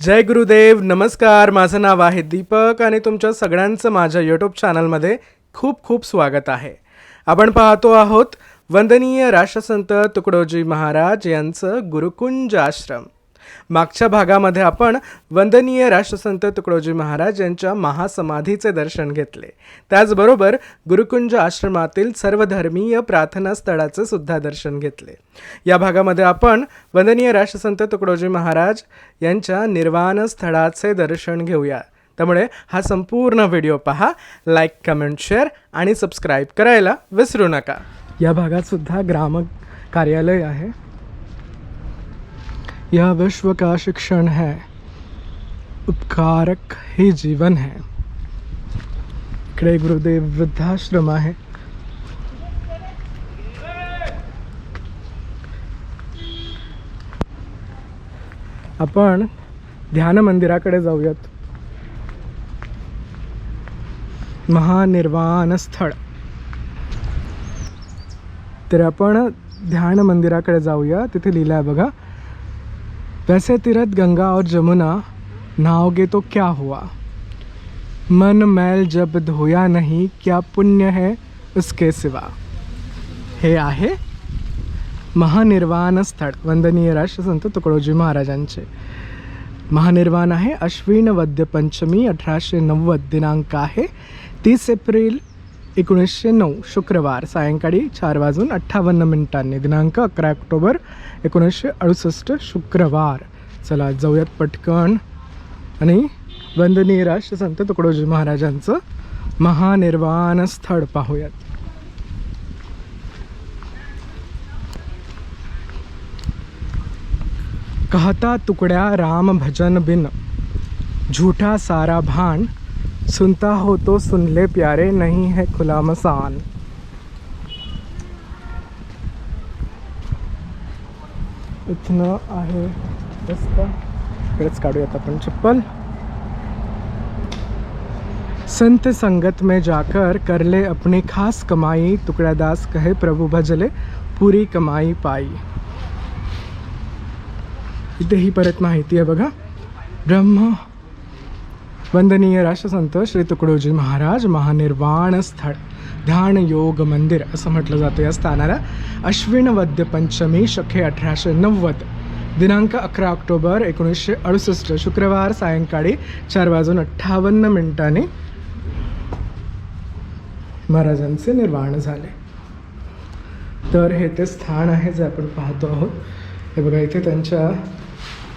जय गुरुदेव नमस्कार. माझं नाव आहे दीपक आणि तुमच्या सगळ्यांचं माझ्या यूट्यूब चॅनलमध्ये खूप खूप स्वागत आहे. आपण पाहतो आहोत वंदनीय राष्ट्रसंत तुकडोजी महाराज यांचं गुरुकुंज आश्रम. मागच्या भागामध्ये आपण वंदनीय राष्ट्रसंत तुकडोजी महाराज यांच्या महासमाधीचे दर्शन घेतले. त्याचबरोबर गुरुकुंज आश्रमातील सर्वधर्मीय प्रार्थना स्थळाचे सुद्धा दर्शन घेतले. या भागामध्ये आपण वंदनीय राष्ट्रसंत तुकडोजी महाराज यांच्या निर्वाण स्थळाचे दर्शन घेऊया. त्यामुळे हा संपूर्ण व्हिडिओ पहा लाईक कमेंट शेअर आणि सबस्क्राईब करायला विसरू नका. या भागात सुद्धा ग्राम कार्यालय आहे. यह विश्व का शिक्षण है। उपकारक ही जीवन है। इकडे गुरुदेव वृद्धाश्रम आहे आपण ध्यान मंदिराकडे जाऊयात। महानिर्वाण स्थळ। तर आपण ध्यान मंदिराकडे जाऊया तिथे लिहिलं आहे बघा वैसे तीरथ, गंगा और जमुना नहाओगे तो क्या हुआ? मन मैल जब धोया नहीं, क्या पुण्य है उसके सिवा? हे आहे? महानिर्वाण स्थळ, वंदनीय राष्ट्र राष्ट्रसंत तुकडोजी महाराजांचे. महानिर्वाण आहे अश्विन वद्य पंचमी, अठराशे नव्वद दिनांक आहे, तीस एप्रिल एकोणीसशे नऊ शुक्रवार सायंकाळी चार वाजून अठ्ठावन्न मिनिटांनी दिनांक अकरा ऑक्टोबर एकोणीसशे अडुसष्ट शुक्रवार. चला जाऊयात पटकन. आणि वंदनीय राष्ट्रसंत तुकडोजी महाराजांचं महानिर्वाण स्थळ पाहूयात. कहता तुकड्या राम भजन बिन झूठा सारा भान सुनता हो तो सुन ले प्यारे, नहीं है खुला मसान। इथनं आहे रस्ता। इकडेच चप्पल। संत संगत में जाकर कर ले अपनी खास कमाई। टुकड़ा दास कहे, प्रभु भजले, पुरी कमाई पाई। इथे ही परत माहिती आहे बघा। ब्रह्म वंदनीय राष्ट्रसंत श्री तुकडोजी महाराज महानिर्वाण स्थळ. ध्यान योग मंदिर असं म्हटलं जातं या स्थानाला. अश्विन वद्य पंचमी शके अठराशे नव्वद. दिनांक अकरा ऑक्टोबर एकोणीसशे अडुसष्ट शुक्रवार सायंकाळी चार वाजून अठ्ठावन्न मिनिटांनी महाराजांचे निर्वाण झाले. तर हे ते स्थान आहे जे आपण पाहतो आहोत. हे बघा इथे त्यांच्या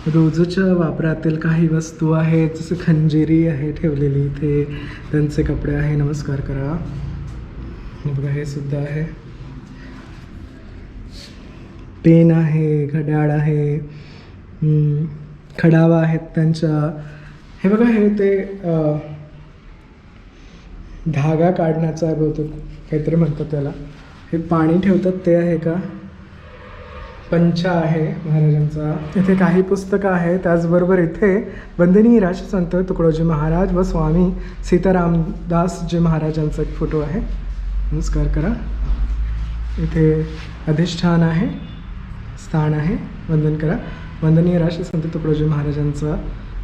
रोजच्या वापरातील काही वस्तू आहेत जसं खंजिरी आहे ठेवलेली इथे त्यांचे कपडे आहे नमस्कार करा. बघा हे सुद्धा आहे. पेन आहे घड्याळ आहे खडावा आहेत त्यांच्या. हे बघा हे ते धागा काढण्याचा बहुतेक काहीतरी म्हणतात त्याला. हे पाणी ठेवतात ते आहे का? पंचा आहे महाराजांचा. इथे काही पुस्तकं आहे त्याचबरोबर इथे वंदनीय राजसंत तुकडोजी महाराज व स्वामी सीतारामदासजी महाराजांचा एक फोटो आहे. नमस्कार करा. इथे अधिष्ठान आहे स्थान आहे. वंदन करा. वंदनीय राष्ट्रसंत तुकडोजी महाराजांचा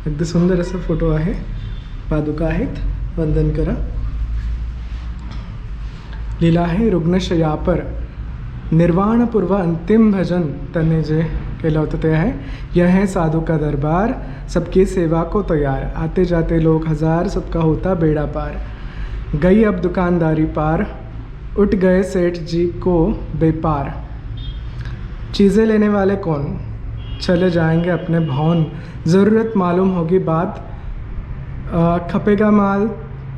अगदी सुंदर असा फोटो आहे. पादुका आहेत. वंदन करा. लिहिलं आहे. रुग्णशयापर. निर्वाणपूर्व अंतिम भजन त्यांनी जे केलं होतं ते आहे यह है साधु का दरबार। सबकी सेवा को तैयार। आते जाते लोग हज़ार सबका होता बेड़ा पार। गई अब दुकानदारी पार। उठ गए सेठ जी को बेपार। चीज़ें लेने वाले कौन? चले जाएँगे अपने भवन। ज़रूरत मालूम होगी बात। खपेगा माल।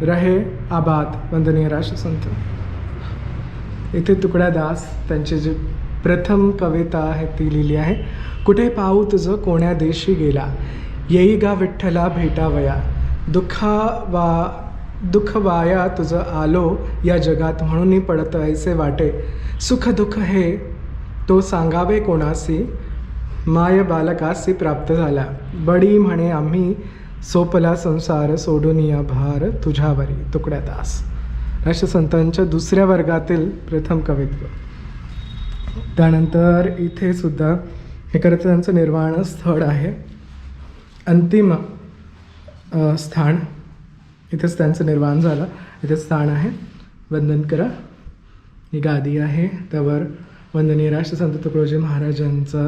रहे आबाद। वंदनीय राष्ट्रसंत इथे तुकड्या दास त्यांची जी प्रथम कविता आहे ती लिहिली आहे कुठे पाहू तुझं कोण्या देशी गेला? येई गा विठ्ठला भेटावया. दुःखा वा दुःख वाया तुझं आलो या जगात म्हणून पडत ऐसे वाटे. सुख दुःख हे तो सांगावे कोणासी माय बालकासी प्राप्त झाला. बडी म्हणे आम्ही सोपला संसार सोडून या भार तुझ्यावरी. तुकड्या दास राष्ट्रसंतांच्या दुसऱ्या वर्गातील प्रथम कवित्व. त्यानंतर इथे सुद्धा हे खरं तर त्यांचं निर्वाण स्थळ आहे. अंतिम स्थान. इथेच त्यांचं निर्माण झालं. इथे स्थान आहे. वंदन करा ही गादी आहे. त्यावर वंदनीय राष्ट्रसंत तुकडोजी महाराजांचा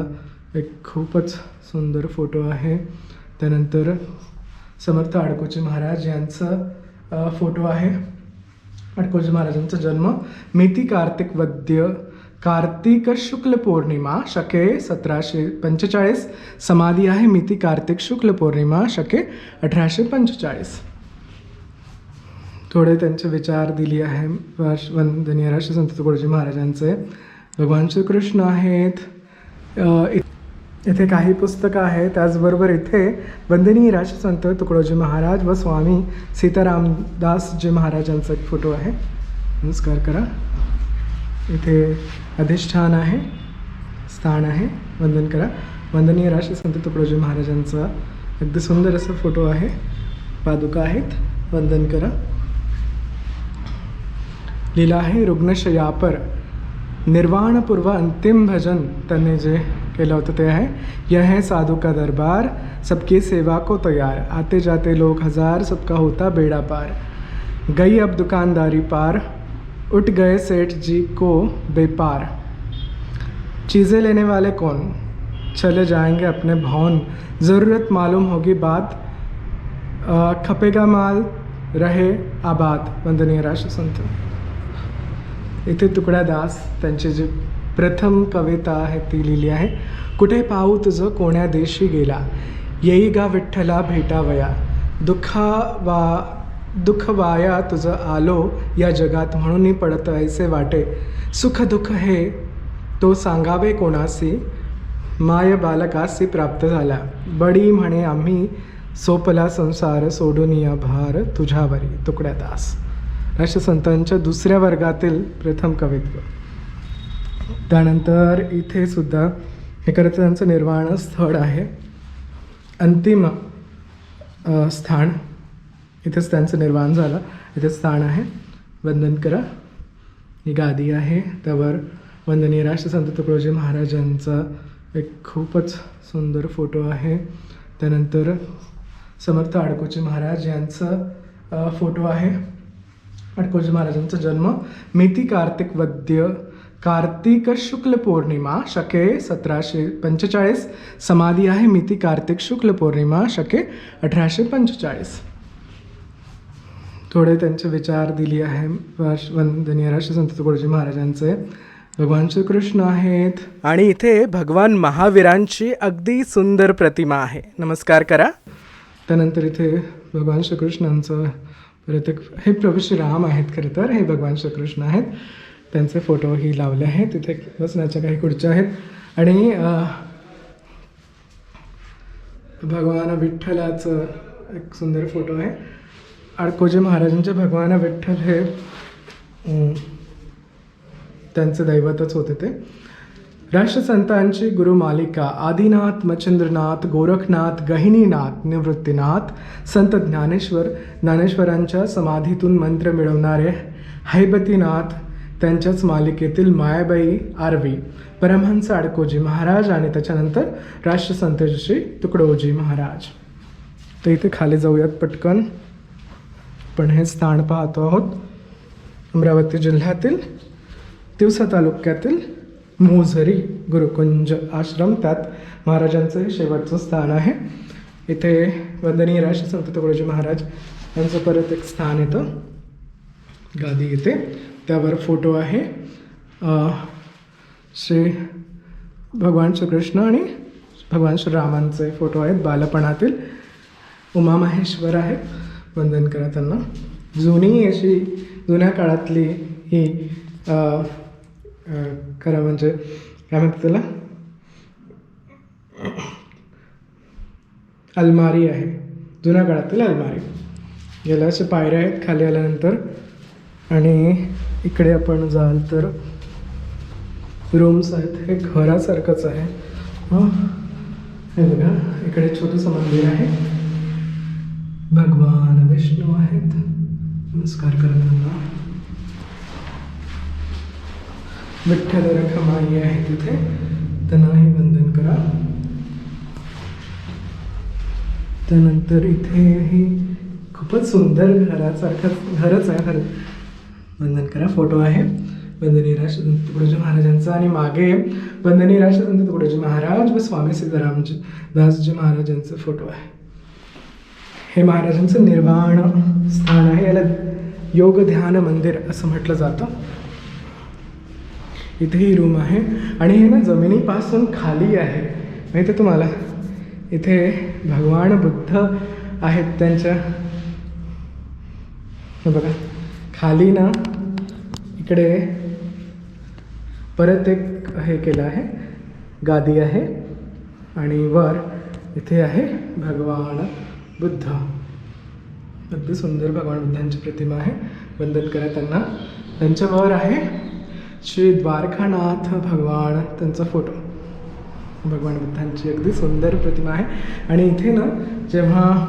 एक खूपच सुंदर फोटो आहे. त्यानंतर समर्थ आडकोजी महाराज यांचं फोटो आहे. अडकोजी महाराजांचा जन्म. मिती कार्तिक वद्य कार्तिक शुक्ल पौर्णिमा शके सतराशे पंचेचाळीस. समाधी आहे मिती कार्तिक शुक्ल पौर्णिमा शके अठराशे पंचेचाळीस. थोडे त्यांचे विचार दिली आहे वंदनीय राष्ट्र संत तुकडोजी महाराजांचे. भगवान श्रीकृष्ण आहेत. येथे इथे काही पुस्तकं आहेत. त्याचबरोबर इथे वंदनीय राष्ट्रसंत तुकडोजी महाराज व स्वामी सीतारामदासजी महाराजांचा एक फोटो आहे. नमस्कार करा. इथे अधिष्ठान आहे स्थान आहे. वंदन करा. वंदनीय राष्ट्रसंत तुकडोजी महाराजांचा अगदी सुंदर असा फोटो आहे. पादुका आहेत. वंदन करा. लिहिलं आहे. रुग्णशयापर निर्वाणपूर्व अंतिम भजन त्यांनी जे केलं होतं ते आहे यह है साधु का दरबार। सबकी सेवा को तैयार। आते जाते लोग हज़ार सबका होता बेड़ा पार। गई अब दुकानदारी पार। उठ गए सेठ जी को बेपार। चीज़ें लेने वाले कौन? चले जाएँगे अपने भवन। ज़रूरत मालूम होगी बात। खपेगा माल। रहे आबाद। वंदनीय राष्ट्रसंत इथे तुकड्या दास त्यांची जी प्रथम कविता आहे ती लिहिली आहे कुठे पाहू तुझं कोण्या देशी गेला? येई गा विठ्ठला भेटावया. दुःखा वा दुःख वाया तुझं आलो या जगात म्हणून पडत ऐसे वाटे. सुख दुःख हे तो सांगावे कोणासी माय बालकासी प्राप्त झाला. बडी म्हणे आम्ही सोपला संसार सोडून या भार तुझ्यावरी. तुकड्या दास राष्ट्रसंतांच्या दुसऱ्या वर्गातील प्रथम कवित्व. त्यानंतर इथे सुद्धा हे खरं तर त्यांचं निर्वाण स्थळ आहे. अंतिम स्थान. इथेच त्यांचं निर्माण झालं. इथे स्थान आहे. वंदन करा ही गादी आहे. त्यावर वंदनीय राष्ट्रसंत तुकडोजी महाराजांचा एक खूपच सुंदर फोटो आहे. त्यानंतर समर्थ आडकोजी महाराज यांचं फोटो आहे. अडकोजी महाराजांचा जन्म मेथी कार्तिक वद्य कार्तिक शुक्ल पौर्णिमा शके सतराशे पंचेचाळीस. समाधी आहे मिती कार्तिक शुक्ल पौर्णिमा शके अठराशे पंचेचाळीस. थोडे त्यांचे विचार दिली आहे वंदनीय राष्ट्रसंत तुकडोजी महाराजांचे. भगवान श्रीकृष्ण आहेत. आणि इथे भगवान महावीरांची अगदी सुंदर प्रतिमा आहे. नमस्कार करा. त्यानंतर इथे भगवान श्रीकृष्णांचं परत हे प्रभू श्रीराम आहेत खरं तर हे भगवान श्रीकृष्ण आहेत. त्यांचे फोटोही लावले आहेत. तिथे बसण्याच्या काही खुर्च्या आहेत. आणि भगवान विठ्ठलाचं एक सुंदर फोटो आहे. अडकोजी महाराजांचे भगवान विठ्ठल हे त्यांचे दैवतच होते ते. राष्ट्रसंतांची गुरुमालिका आदिनाथ मच्छिंद्रनाथ गोरखनाथ गहिनीनाथ निवृत्तीनाथ संत ज्ञानेश्वर ज्ञानेश्वरांच्या समाधीतून मंत्र मिळवणारे हैबतीनाथ त्यांच्याच मालिकेतील मायाबाई आरवी परमहंस अडकोजी महाराज आणि त्याच्यानंतर राष्ट्रसंतजी तुकडोजी महाराज. तर इथे खाली जाऊयात पटकन. पण हे स्थान पाहतो आहोत. अमरावती जिल्ह्यातील तिवसा तालुक्यातील मोझरी गुरुकुंज आश्रम. त्यात महाराजांचं हे शेवटचं स्थान आहे. इथे वंदनीय राष्ट्रसंत तुकडोजी महाराज यांचं परत एक स्थान येतं. गादी येते. त्यावर फोटो आहे. श्री भगवान श्रीकृष्ण आणि भगवान श्रीरामांचे फोटो आहेत बालपणातील. उमा महेश्वर आहेत वंदन करा त्यांना. जुनी अशी जुन्या काळातली ही खरं म्हणजे काय म्हणतात त्याला? अलमारी आहे. जुन्या काळातील अलमारी. गेल्या असे पायऱ्या आहेत खाली आल्यानंतर. आणि इकडे आपण जाल तर रूम्स आहेत. हे घरासारखंच आहे. हं. हे बघा इकडे छोटंसं मंदिर आहे. भगवान विष्णू आहेत. नमस्कार करा त्यांना विठ्ठल रखमाई आहे तिथे. त्यांनाही वंदन करा. त्यानंतर इथे ही खूपच सुंदर घरासारखंच घरच आहे खरं. वंदन करा फोटो आहे. वंदनीय राष्ट्रसंत तुकडोजी महाराजांचा आणि मागे वंदनीय राष्ट्रसंत तुकडोजी महाराज व स्वामी सिद्धरामजी दासजी महाराजांचा फोटो आहे. हे महाराजांचं निर्वाण स्थान आहे. याला योग ध्यान मंदिर असं म्हटलं जातं. इथे ही रूम आहे. आणि हे ना जमिनीपासून खाली आहे. माहिती आहे तुम्हाला? इथे भगवान बुद्ध आहेत त्यांच्या. हे बघा. खाली ना इकडे परत एक हे केलं आहे. गादी आहे. आणि वर इथे आहे भगवान बुद्ध. अगदी सुंदर भगवान बुद्धांची प्रतिमा आहे. वंदन करा त्यांना. त्यांच्यावर आहे श्री द्वारकानाथ भगवान त्यांचा फोटो. भगवान बुद्धांची अगदी सुंदर प्रतिमा आहे. आणि इथे ना जेव्हा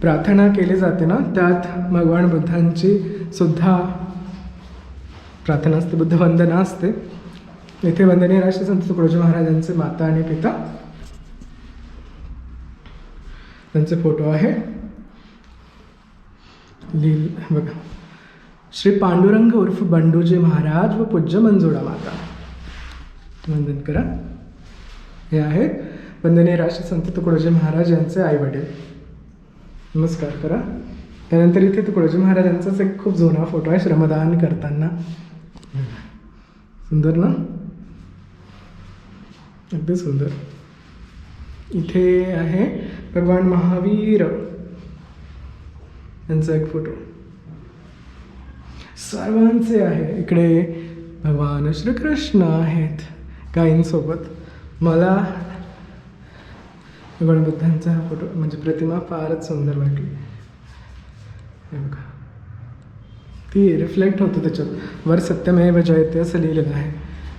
प्रार्थना केली जाते ना त्यात भगवान बुद्धांची सुद्धा प्रार्थना असते बुद्ध वंदना असते. इथे वंदनीय राष्ट्रसंत तुकडोजी महाराजांचे माता आणि पिता. त्यांचे फोटो आहे. लील बघा. श्री पांडुरंग उर्फ बंडूजी महाराज व पूज्य मंजुळा माता. वंदन करा. हे आहेत वंदनीय राष्ट्रसंत तुकडोजी महाराज यांचे आई वडील नमस्कार करा. त्यानंतर इथे तुकडोजी महाराजांचाच एक खूप जुना फोटो आहे श्रमदान करताना. सुंदर ना? अगदी सुंदर. इथे आहे भगवान महावीर यांचा एक फोटो सर्वांचे आहे. इकडे भगवान श्रीकृष्ण आहेत. गायींसोबत. मला गणबुद्धांचा फोटो म्हणजे प्रतिमा फारच सुंदर वाटली. हे बघा. ती रिफ्लेक्ट होतं त्याच्यात. वर सत्यमेव जयते असं लिहिलेलं आहे.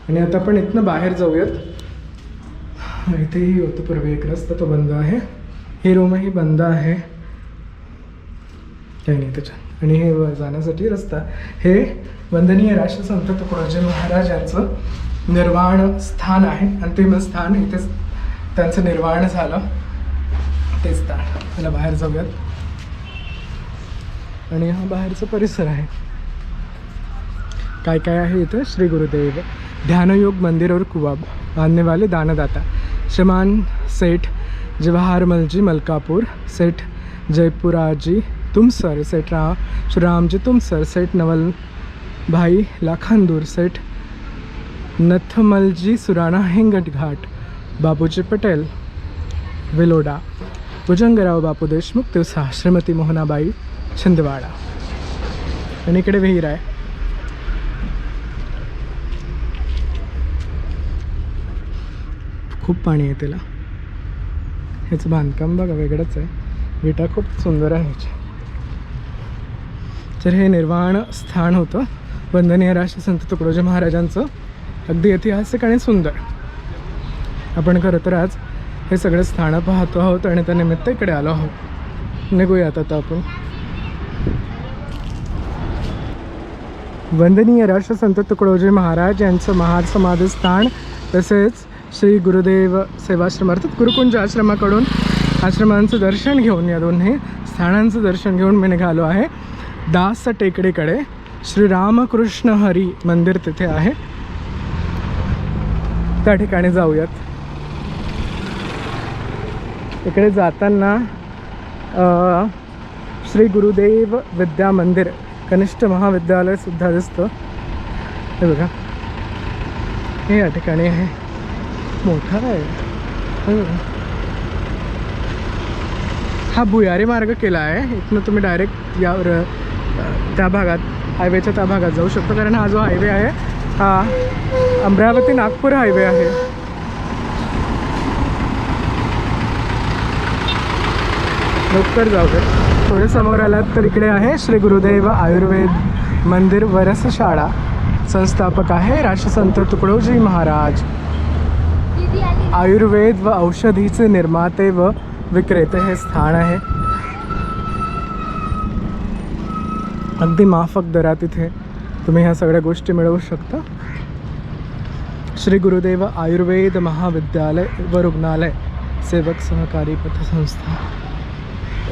आणि आता आपण इथनं बाहेर जाऊयात. इथेही होतं पूर्वी एक रस्ता तो बंद आहे. ही रूमही बंद आहे. काही नाही त्याच्यात. आणि हे जाण्यासाठी रस्ता. हे वंदनीय राष्ट्रसंत तुकडोजी महाराज यांचं निर्वाण स्थान आहे. अंतिम स्थान इथेच त्यांचं निर्वाण झालं. तेच स्थान त्याला बाहेर जाऊयात. आणि हा बाहेरचा परिसर आहे. काय काय आहे इथं? श्री गुरुदेव ध्यानयोग मंदिर और कुवाब बांधने वाले दानदाता श्रीमान सेठ जवाहर मलजी मलकापूर सेठ जयपुराजी तुमसर सेठ रा राम जी तुमसर सेठ नवल भाई लाखांदूर सेठ नथमलजी सुराणा हिंगट घाट बापूजी पटेल विलोडा भुजंगराव बापू देशमुख तिवसा श्रीमती मोहनाबाई छिंदवाडा। आणि इकडे विहीर आहे. खूप पाणी आहे त्याला ह्याचं बांधकाम बघा वेगळंच आहे. विटा खूप सुंदर आहे. ह्याची तर हे निर्वाण स्थान होतं. वंदनीय राष्ट्र संत तुकडोजी महाराजांचं. अगदी ऐतिहासिक आणि सुंदर. आपण खरं तर आज हे सगळे स्थानं पाहतो आहोत आणि त्या निमित्त इकडे आलो आहोत. निघूयात आता आपण. वंदनीय राष्ट्रसंत तुकडोजी महाराज यांचं महासमाधी स्थान तसेच श्री गुरुदेव सेवाश्रम अर्थात गुरुकुंज आश्रमाकडून आश्रमांचं दर्शन घेऊन या दोन्ही स्थानांचं दर्शन घेऊन मी निघालो आहे. दास टेकडीकडे श्री रामकृष्ण हरी मंदिर तिथे आहे. त्या ठिकाणी जाऊयात. इकडे जाताना श्री गुरुदेव विद्या मंदिर कनिष्ठ महाविद्यालय सुद्धा दिसतं. हे बघा. हे या ठिकाणी आहे. मोठा आहे. हा. भुयारी मार्ग केला आहे. इथनं तुम्ही डायरेक्ट यावर त्या भागात हायवेच्या त्या भागात जाऊ शकतो. कारण हा जो हायवे आहे हा अमरावती नागपूर हायवे आहे. लवकर जाऊ दे. थोडे समोर आलात तर इकडे आहे श्री गुरुदेव आयुर्वेद मंदिर वरसशाळा संस्थापक आहे राष्ट्रसंत तुकडोजी महाराज. आयुर्वेद व औषधीचे निर्माते व विक्रेते हे स्थान आहे. अगदी माफक दरात इथे तुम्ही ह्या सगळ्या गोष्टी मिळवू शकता. श्री गुरुदेव आयुर्वेद महाविद्यालय व रुग्णालय सेवक सहकारी पथसंस्था.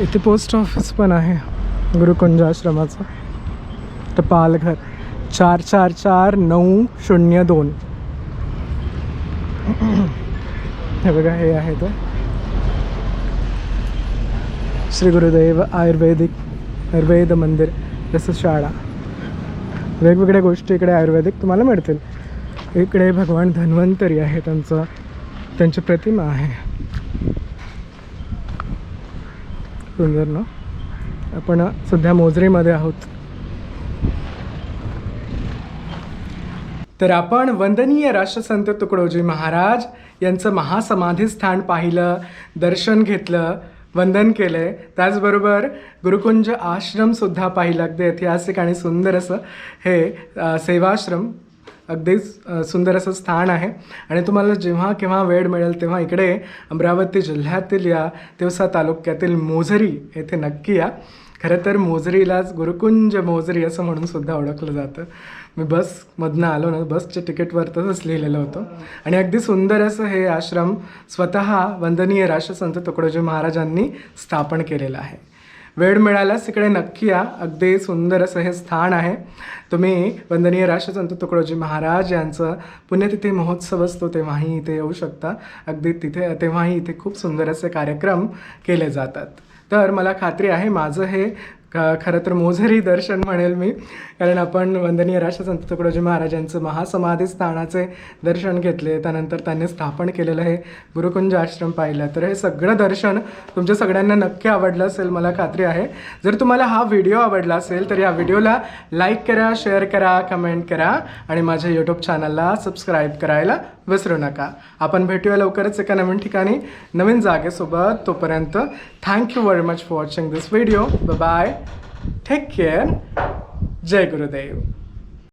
इथे पोस्ट ऑफिस पण आहे गुरुकुंज आश्रमाचं टपालघर चार चार चार नऊ शून्य दोन. हे बघा हे आहे तर श्री गुरुदेव आयुर्वेदिक आयुर्वेद मंदिर. रसशाळा वेगवेगळ्या गोष्टी इकडे आयुर्वेदिक तुम्हाला मिळतील. इकडे भगवान धन्वंतरी आहे त्यांचं त्यांची प्रतिमा आहे. सुंदर ना? आपण सध्या मोजरीमध्ये आहोत. तर आपण वंदनीय राष्ट्रसंत तुकडोजी महाराज यांचं महासमाधी स्थान पाहिलं दर्शन घेतलं. वंदन केलं आहे त्याचबरोबर गुरुकुंज आश्रमसुद्धा पाहिलं अगदी ऐतिहासिक आणि सुंदर असं हे सेवाश्रम अगदीच सुंदर असं स्थान आहे. आणि तुम्हाला जेव्हा केव्हा वेळ मिळेल तेव्हा इकडे अमरावती जिल्ह्यातील या तिवसा तालुक्यातील मोझरी येथे नक्की या. खरं तर मोजरीलाच गुरुकुंज मोजरी असं म्हणून सुद्धा ओळखलं जातं. मी बसमधनं आलो ना बसच्या तिकीटवर तसंच लिहिलेलं होतं. आणि अगदी सुंदर असं हे आश्रम स्वतः वंदनीय राष्ट्रसंत तुकडोजी महाराजांनी स्थापन केलेलं आहे. वेळ मिळाल्यास इकडे नक्की या. अगदी सुंदर असं हे स्थान आहे. तुम्ही वंदनीय राष्ट्रसंत तुकडोजी महाराज यांचं पुण्यतिथी महोत्सव असतो तेव्हाही इथे येऊ शकता. अगदी तिथे तेव्हाही इथे खूप सुंदर असे कार्यक्रम केले जातात. तर मला खात्री आहे माझं हे ख- खरं तर मोझरी दर्शन म्हणेल मी. कारण आपण वंदनीय राष्ट्रसंत तुकडोजी महाराजांचं महासमाधी स्थानाचे दर्शन घेतले त्यानंतर त्यांनी स्थापन केलेलं हे गुरुकुंज आश्रम पाहिलं. तर हे सगळं दर्शन तुमच्या सगळ्यांना नक्की आवडलं असेल मला खात्री आहे. जर तुम्हाला हा व्हिडिओ आवडला असेल तर या व्हिडिओला लाईक करा शेअर करा कमेंट करा आणि माझ्या यूट्यूब चॅनलला सबस्क्राईब करायला विसरू नका. आपण भेटूया लवकरच एका नवीन ठिकाणी नवीन जागेसोबत. तोपर्यंत thank you very much for watching this video bye take care Jai Gurudev.